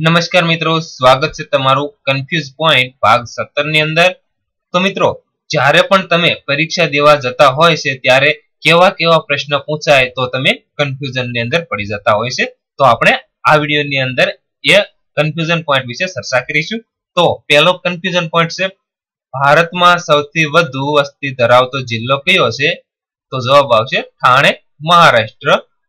નમસ્કાર મિત્રો, સ્વાગત છે તમારું કન્ફ્યુઝ પોઈન્ટ ભાગ સત્તરની અંદર. તો મિત્રો, જ્યારે પણ તમે પરીક્ષા દેવા જતા હોય છે, ત્યારે કેવા કેવા પ્રશ્ન પૂછાય તો તમે કન્ફ્યુઝનની અંદર પડી જતા હોય છે. તો આપણે આ વીડિયો ની અંદર એ કન્ફ્યુઝન પોઈન્ટ વિશે ચર્ચા કરીશું. તો પહેલો કન્ફ્યુઝન પોઈન્ટ છે, ભારતમાં સૌથી વધુ વસ્તી ધરાવતો જિલ્લો કયો છે? તો જવાબ આવશે ઠાણે મહારાષ્ટ્ર.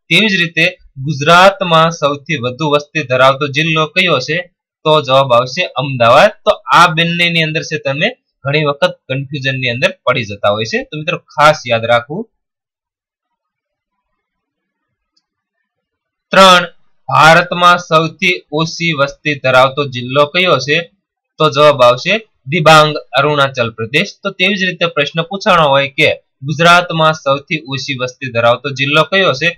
તેવી જ રીતે ગુજરાતમાં સૌથી વધુ વસ્તી ધરાવતો જિલ્લો કયો છે? તો જવાબ આવશે અમદાવાદ. તો આ બંનેની અંદર છે તમે ઘણી વખત કન્ફ્યુઝનની અંદર પડી જતા હોય છે. તો મિત્રો ખાસ યાદ રાખવું. ત્રણ, ભારતમાં સૌથી ઓછી વસ્તી ધરાવતો જિલ્લો કયો છે? તો જવાબ આવશે દિબાંગ, અરુણાચલ પ્રદેશ. તો તેવી જ રીતે પ્રશ્ન પૂછાણો હોય કે ગુજરાતમાં સૌથી ઓછી વસ્તી ધરાવતો જિલ્લો કયો છે?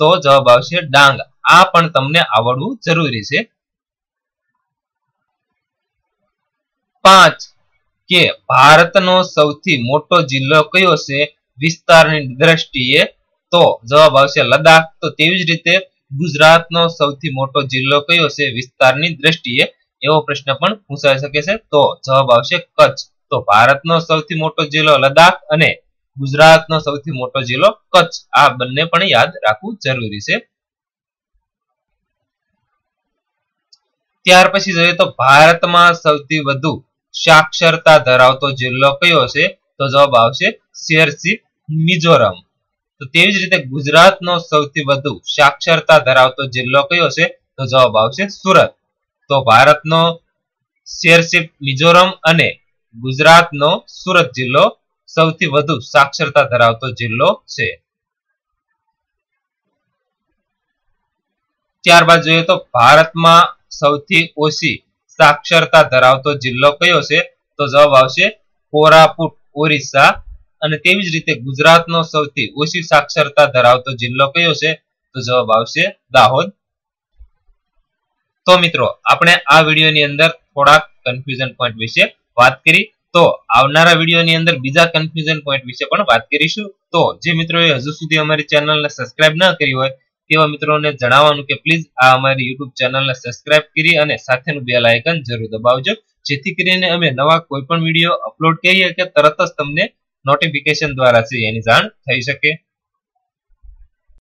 તો જવાબ આવશે ડાંગ. આ પણ તમને આવડવું જરૂરી છે. પાંચ. કે ભારતનો સૌથી મોટો જિલ્લો કયો છે? વિસ્તારની દ્રષ્ટિએ તો જવાબ આવશે લદાખ તો તેવી જ રીતે ગુજરાતનો સૌથી મોટો જિલ્લો કયો છે? વિસ્તારની દ્રષ્ટિએ એવો પ્રશ્ન પણ પૂછાઈ શકે છે. તો જવાબ આવશે કચ્છ. તો ભારતનો સૌથી મોટો જિલ્લો લદાખ અને ગુજરાતનો સૌથી મોટો જિલ્લો કચ્છ. આ બંને પણ યાદ રાખવું જરૂરી છે. ત્યાર પછી જોઈએ તો ભારતમાં સૌથી વધુ સાક્ષરતા ધરાવતો જિલ્લો કયો છે? તો જવાબ આવશે શેરસી મિઝોરમ. તો તેવી જ રીતે ગુજરાતનો સૌથી વધુ સાક્ષરતા ધરાવતો જિલ્લો કયો છે? તો જવાબ આવશે સુરત. તો ભારતનો શેરશીપ મિઝોરમ અને ગુજરાતનો સુરત જિલ્લો સૌથી વધુ સાક્ષરતા ધરાવતો જિલ્લો છે. ત્યારબાદ જોઈએ તો ભારતમાં સૌથી ઓછી સાક્ષરતા ધરાવતો જિલ્લો કયો છે? તો જવાબ આવશે કોરાપુટ, ઓરિસ્સા. અને તેવી જ રીતે ગુજરાતનો સૌથી ઓછી સાક્ષરતા ધરાવતો જિલ્લો કયો છે? તો જવાબ આવશે દાહોદ. તો મિત્રો, આપણે આ વિડીયોની અંદર થોડાક કન્ફ્યુઝન પોઈન્ટ વિશે વાત કરી. તો આવનારા વિડીયોની અંદર બીજા કન્ફ્યુઝન પોઈન્ટ વિશે પણ વાત કરીશું. તો જે મિત્રોએ હજુ સુધી અમારી ચેનલને સબસ્ક્રાઇબ ન કરી હોય, તેવા મિત્રોને જણાવવાનું કે પ્લીઝ આ અમારી યુટ્યુબ ચેનલને સબસ્ક્રાઇબ કરી અને સાથેનું બેલ આઇકન જરૂર દબાવજો. જેથી કરીને અમે નવા કોઈ પણ વીડિયો અપલોડ કરીએ કે તરત જ તમને નોટિફિકેશન દ્વારા છે, એની જાણ થઈ શકે.